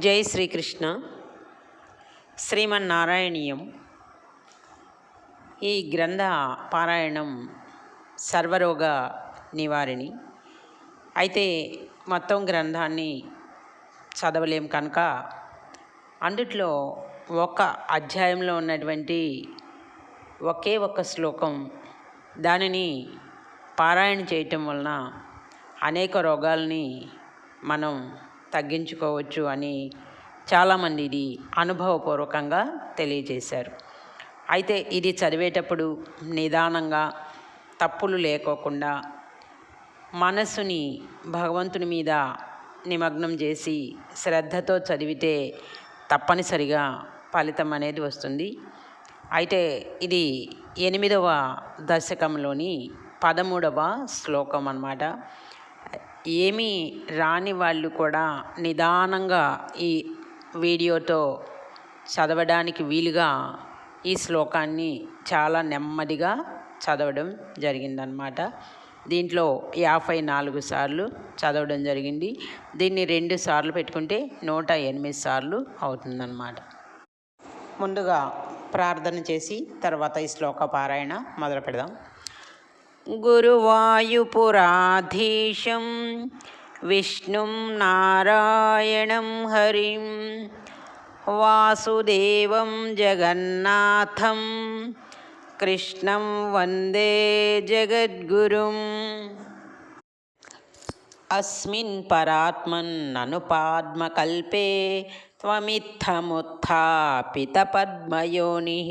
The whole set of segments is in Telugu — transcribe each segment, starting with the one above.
జై శ్రీకృష్ణ. శ్రీమన్నారాయణీయం. ఈ గ్రంథ పారాయణం సర్వరోగ నివారిణి. అయితే మొత్తం గ్రంథాన్ని చదవలేం కనుక అందుట్లో ఒక అధ్యాయంలో ఉన్నటువంటి ఒకే ఒక్క శ్లోకం దానిని పారాయణ చేయటం వలన అనేక రోగాల్ని మనం తగ్గించుకోవచ్చు అని చాలామంది ఇది అనుభవపూర్వకంగా తెలియజేశారు. అయితే ఇది చదివేటప్పుడు నిదానంగా తప్పులు లేకోకుండా మనసుని భగవంతుని మీద నిమగ్నం చేసి శ్రద్ధతో చదివితే తప్పనిసరిగా ఫలితం అనేది వస్తుంది. అయితే ఇది ఎనిమిదవ దశకంలోని పదమూడవ శ్లోకం అన్నమాట. ఏమీ రాని వాళ్ళు కూడా నిదానంగా ఈ వీడియోతో చదవడానికి వీలుగా ఈ శ్లోకాన్ని చాలా నెమ్మదిగా చదవడం జరిగిందనమాట దీంట్లో యాభై నాలుగు సార్లు చదవడం జరిగింది. దీన్ని రెండు సార్లు పెట్టుకుంటే నూట ఎనిమిది సార్లు అవుతుందన్నమాట. ముందుగా ప్రార్థన చేసి తర్వాత ఈ శ్లోక పారాయణ మొదలు పెడదాం. गुरुवायुपुराधीशं विष्णुं नारायणं हरिं वासुदेवं जगन्नाथं कृष्णं वन्दे जगद्गुरुम् अस्मिन् परात्मन्ननुपाद्मकल्पे त्वमित्थमुत्थापितपद्मयोनिः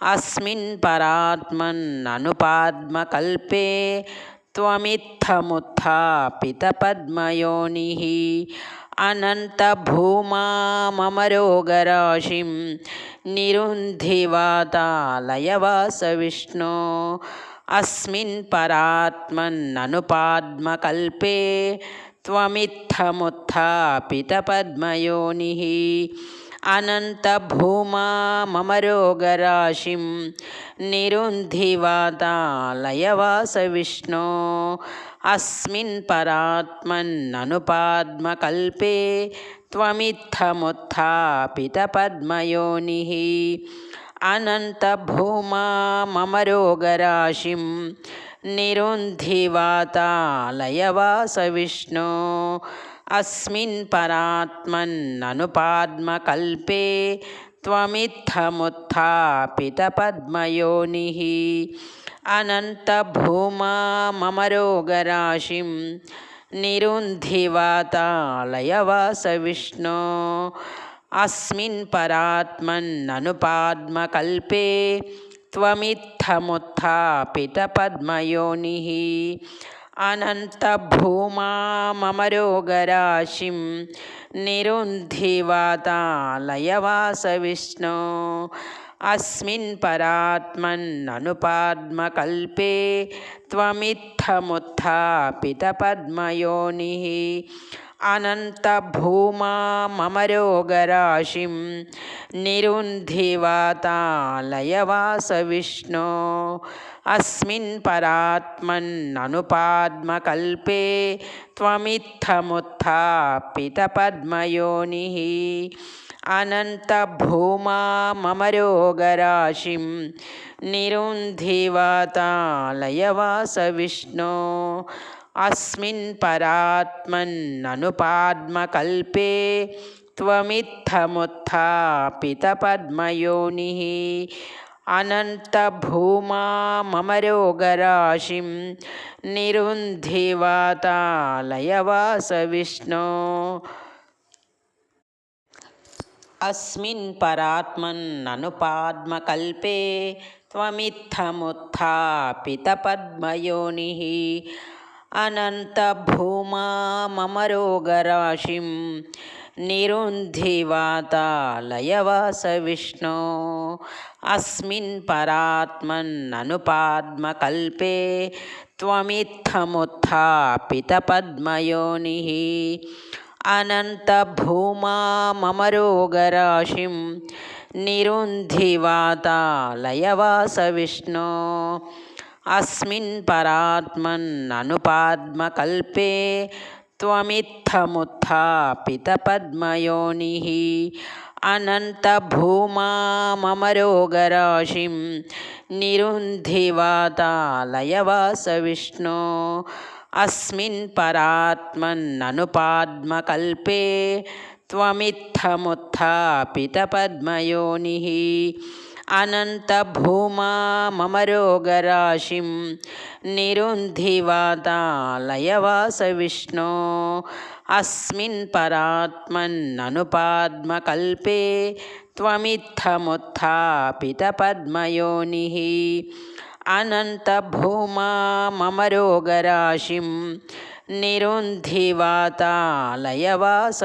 అస్మిన్ పరాత్మన్ననుపాద్మకల్పే త్వమిత్తముత్థాపితపద్మయోని అనంతభూమా మమ రోగరాశిం నిరుంధివాతాలయవాస విష్ణో అస్మిన్ పరాత్మన్ననుపాద్మకల్పే త్వమిత్తముత్థాపితపద్మయోని अनन्तभूमा मम रोगराशिं निरुन्धिवातालयवासविष्णो अस्मिन् परात्मन्ननुपाद्मकल्पे त्वमित्थमुत्थापितपद्मयोनिः अनन्तभूमा मम रोगराशिं निरुन्धिवातालयवासविष्णो అస్మిన్ పరాత్మన్ననుపాద్మకల్పే త్వమిత్తముత్థాపిత పద్మయోని అనంతభూమా మమ రోగరాశిం నిరుంధివాతాళయవాస విష్ణో అస్మిన్ పరాత్మన్ననుపాద్మకల్పే త్వమిత్తముత్థాపిత పద్మయోని अनन्तभूमा मम रोगराशिं निरुन्धिवातालयवासविष्णो अस्मिन् परात्मन्ननुपाद्मकल्पे त्वमित्थमुत्थापितपद्मयोनिः। अनन्तभूमा मम रोगराशिं निरुन्धिवातालयवासविष्णो अस्मिन् परात्मन्ननुपाद्मकल्पे त्वमित्थमुत्थापितपद्मयोनिः अनन्तभूमा मम रोगराशिं निरुन्धिवातालयवासविष्णो अस्मिन् परात्मन्ननुपाद्मकल्पे त्वमित्थमुत्थापितपद्मयोनिः अनन्तभूमा मम रोगराशिं निरुन्धिवातालयवासविष्णो अस्मिन् परात्मन्ननुपाद्मकल्पे त्वमित्थमुत्थापितपद्मयोनिः अनन्तभूमा मम रोगराशिं निरुन्धिवातालयवासविष्णो अस्मिन् परात्मन्ननुपाद्मकल्पे त्वमित्थमुत्थापितपद्मयोनिः अनन्तभूमा मम रोगराशिं निरुन्धिवातालयवासविष्णो। अस्मिन् परात्मन्ननुपाद्मकल्पे त्वमित्थमुत्थापितपद्मयोनिः अनन्तभूमा मम रोगराशिं निरुन्धिवातालयवास विष्णो अस्मिन् परात्मन्ननुपाद्मकल्पे त्वमित्थमुत्थापितपद्मयोनिः అనంతభూమా మమ రోగరాశిం నిరుంధివాతాలయవాస విష్ణో అస్మిన్ పరాత్మన్ననుపాద్మకల్పే త్వమిత్తముత్థాపిత పద్మయోని అనంతభూమా మమ రోగరాశిం నిరుంధివాతాలయవాస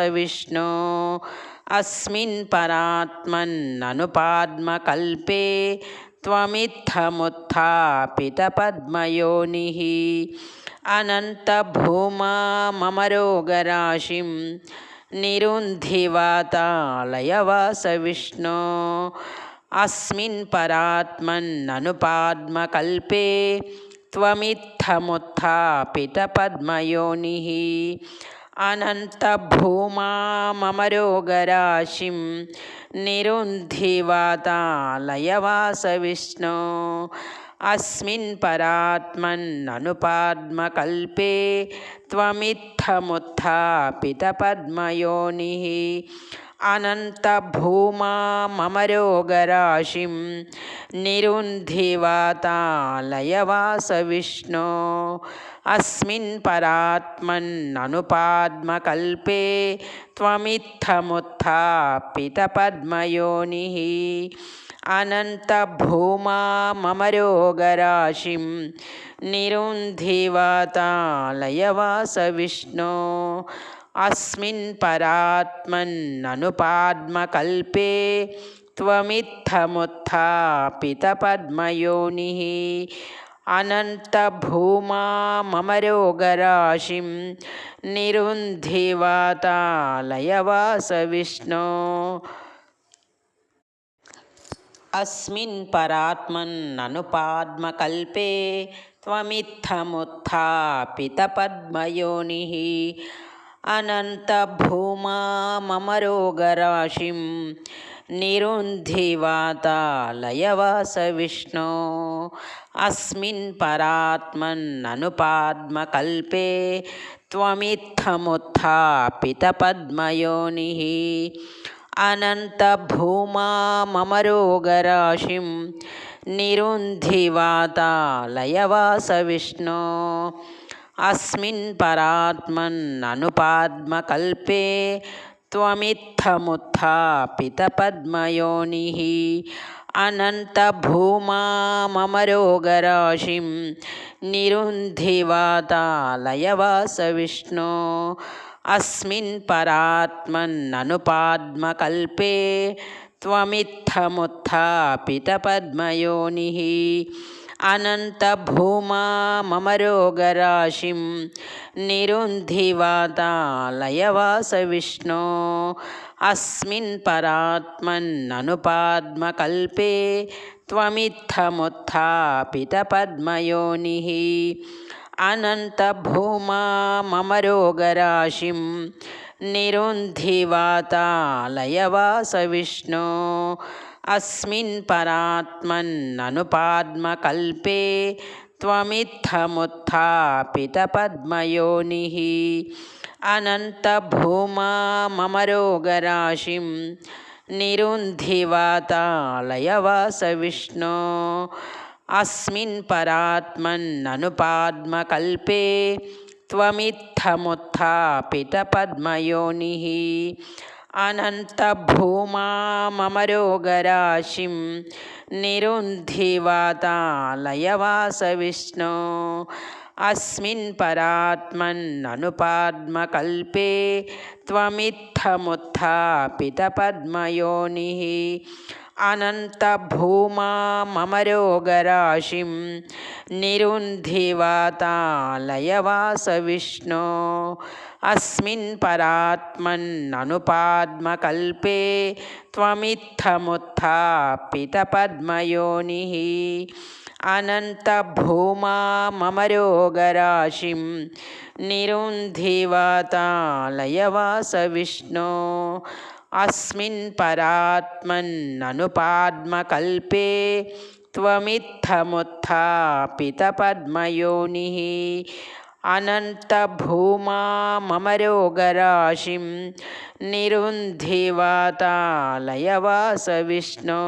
విష్ణో అస్మిన్ పరాత్మన్ననుపాద్మకల్పే త్వమిత్తముత్థాపిత పద్మయోని అనంతభూమా మమ రోగరాశిం నిరుంధివాతాలయవాస విష్ణో అస్మిన్ పరాత్మన్ననుపాద్మకల్పే త్వమిత్తముత్థాపిత పద్మయోని अनन्तभूमा मम रोगराशिं निरुन्धिवातालयवासविष्णो। अस्मिन् परात्मन्ननुपाद्मकल्पे त्वमित्थमुत्थापितपद्मयोनिः। अनन्तभूमामरोगराशिं निरुन्धिवातालयवास विष्णो अस्मिन् परात्मन्ननुपाद्मकल्पे त्वमित्थमुत्थापितपद्मयोनिः अनन्तभूमामरोगराशिं निरुन्धिवातालयवास विष्णो अस्मिन् అస్మిన్ పరాత్మన్ననుపాద్మకల్పే త్వమిత్తముత్థాపితపద్మయోని అనంతభూమా మమ రోగరాశిం నిరుంధివాతాలయవాస విష్ణో అస్మిన్ పరాత్మన్ననుపాద్మకల్పే త్వమిత్తముత్థాపితపద్మయోని అనంతభూమా మమ రోగరాశిం నిరుంధివాతాలయవాస విష్ణో అస్మిన్ పరాత్మన్ననుపాద్మకల్పే త్వమిత్తముత్థాపిత పద్మయోని అనంతభూమా మమ రోగరాశిం నిరుంధివాతాలయవాస విష్ణో అస్మిన్ పరాత్మన్ననుపాద్మకల్పే త్వమిత్తముత్థాపితపద్మయోని అనంతభూమా మమ రోగరాశిం నిరుంధివాతాలయవాస విష్ణో అస్మిన్ పరాత్మన్ననుపాద్మకల్పే త్వమిత్తముత్థాపితపద్మయోని परात्मन्ननुपाद्मकल्पे त्वमित्थमुत्थापितपद्मयोनिः अनन्तभूमामरोगराशिं निरुन्धिवातालयवास विष्णो अस्मिन् परात्मन्ननुपाद्मकल्पे त्वमित्थमुत्थापितपद्मयोनिः अनन्तभूमामरोगराशिं निरुन्धिवातालयवास विष्णो अस्मिन् परात्मन्ननुपाद्मकल्पे त्वमित्थमुत्थापितपद्मयोनिः अनन्तभूमा मम रोगराशिं निरुन्धिवातालयवासविष्णो अस्मिन् परात्मन्ननुपाद्मकल्पे त्वमित्थमुत्थापितपद्मयोनिः अनन्तभूमा मम रोगराशिं निरुन्धिवातालयवासविष्णो। अस्मिन् परात्मन्ननुपाद्मकल्पे त्वमित्थमुत्थापितपद्मयोनिः। अनन्तभूमा मम रोगराशिं निरुन्धिवातालयवासविष्णो। अस्मिन् परात्मन्ननुपाद्मकल्पे त्वमित्थमुत्थापितपद्मयोनिः। अनन्तभूमा मम रोगराशिं निरुन्धिवातालयवासविष्णो अस्मिन् परात्मन्ननुपाद्मकल्पे त्वमित्थमुत्थापितपद्मयोनिः अनन्तभूमा मम रोगराशिं निरुन्धिवातालयवासविष्णो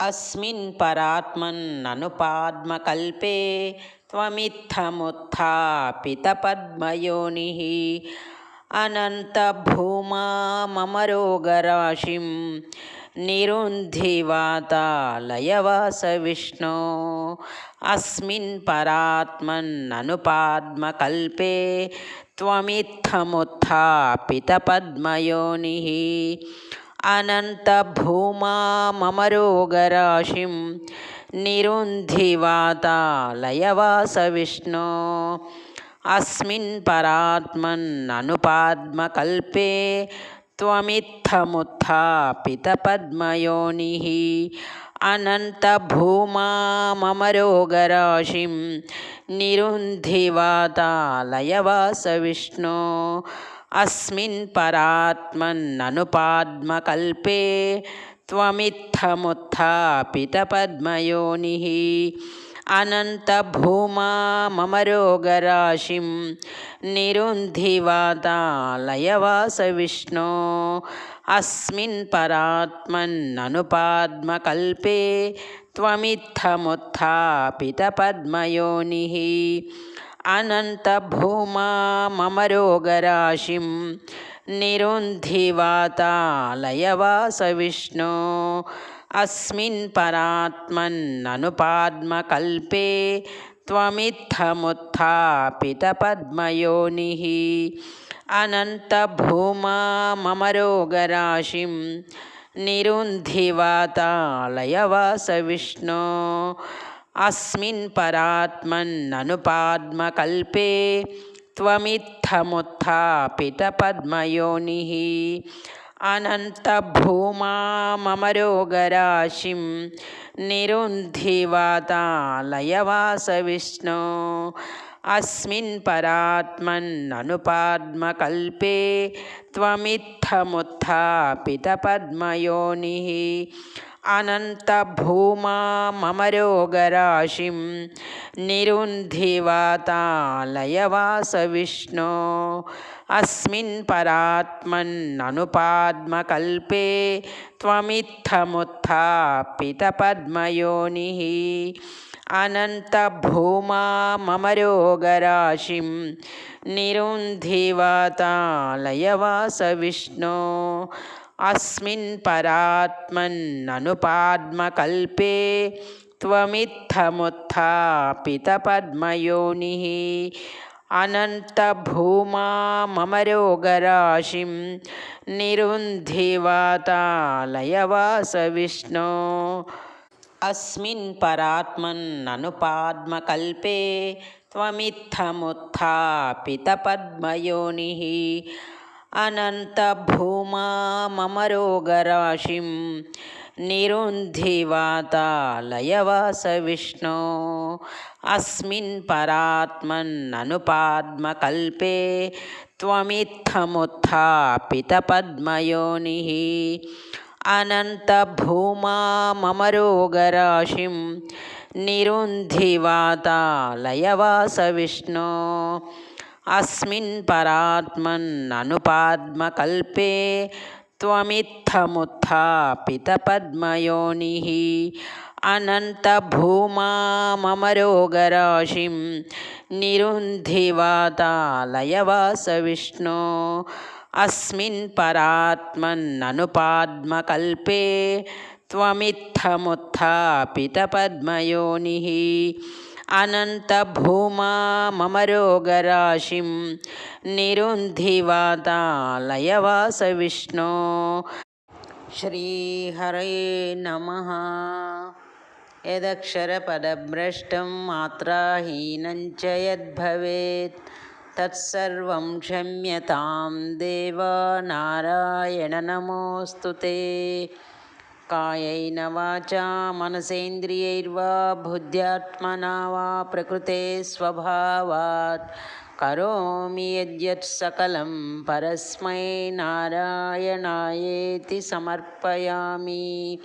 अस्मिन् परात्मन्ननुपाद्मकल्पे त्वमित्थमुत्थापितपद्मयोनिः। अनन्तभूमा मम रोगराशिं निरुन्धिवातालयवासविष्णो। अस्मिन् परात्मन्ननुपाद्मकल्पे त्वमित्थमुत्थापितपद्मयोनिः। అనంతభూమా మమరోగరాశిం నిరుంధివాతాలయవాస విష్ణో అస్మిన్ పరాత్మన్ననుపాద్మకల్పే త్వమిత్తముత్థాపితపద్మయోని అనంతభూమా మమరోగరాశిం నిరుంధివాతాలయవాస విష్ణో అస్మిన్ పరాత్మన్ననుపాద్మకల్పే త్వమిత్తముత్థాపితపద్మయోని అనంతభూమా మమ రోగరాశిం నిరుంధివాతాలయవాస విష్ణో అస్మిన్ పరాత్మన్ననుపాద్మకల్పే త్వమిత్తముత్థాపితపద్మయోని अनन्तभूमा मम रोगराशिं निरुन्धिवातालयवासविष्णो। अस्मिन् परात्मन्ननुपाद्मकल्पे त्वमित्थमुत्थापितपद्मयोनिः। अनन्तभूमा मम रोगराशिं निरुन्धिवातालयवासविष्णो अस्मिन् परात्मन्ननुपाद्मकल्पे त्वमित्थमुत्थापितपद्मयोनिः। अनन्तभूमा मम रोगराशिं निरुन्धिवातालयवासविष्णो। अस्मिन् परात्मन्ननुपाद्मकल्पे त्वमित्थमुत्थापितपद्मयोनिः। अनन्तभूमा मम रोगराशिं निरुन्धिवातालयवासविष्णो। अस्मिन् परात्मन्ननुपाद्मकल्पे त्वमित्थमुत्थापितपद्मयोनिः। अनन्तभूमा मम रोगराशिं निरुन्धिवातालयवासविष्णो అస్మిన్ పరాత్మన్ననుపాద్మకల్పే త్వమిత్తముత్థాపితపద్మయోని అనంతభూమా మమ రోగరాశిం నిరుంధివాతాలయవాస విష్ణో అస్మిన్ పరాత్మన్ననుపాద్మకల్పే త్వమిత్తముత్థాపితపద్మయోని అనంతభూమా మమ రోగరాశిం నిరుంధివాతాలయవాస విష్ణు. అస్మిన్ పరాత్మన్ననుపాద్మకల్పే త్వమిత్తముత్థాపిత పద్మయోని అనంతభూమా మమ రోగరాశిం నిరుంధివాతాలయవాస విష్ణు. अस्मिन् परात्मन्ननुपाद्मकल्पे त्वमित्थमुत्थापितपद्मयोनिः अनन्तभूमा मम रोगराशिं निरुन्धिवातालयवासविष्णो। अस्मिन् परात्मन्ननुपाद्मकल्पे त्वमित्थमुत्थापितपद्मयोनिः अनन्तभूमा मम रोगराशिं निरुन्धिवातालयवासविष्णो श्रीहरे नमः। यदक्षरपदभ्रष्टं मात्राहीनं च यद्भवेत्। तत्सर्वं क्षम्यतां देव नारायण नमोऽस्तु ते కాయైన వాచ మనసేంద్రియైర్వా బుద్ధ్యాత్మనా వా ప్రకృతే స్వభావాత్. కరోమి యద్యత్ సకలం పరస్మై నారాయణాయేతి సమర్పయామి.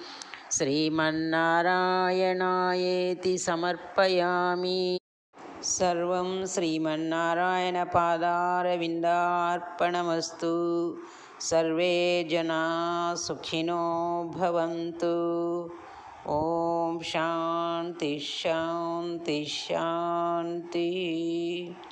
శ్రీమన్నారాయణాయేతి సమర్పయామి. సర్వం శ్రీమన్నారాయణ పాదారవిందార్పణమస్తు. सर्वे जना सुखिनो भवन्तु। ॐ शांति शान्ति शान्तिः।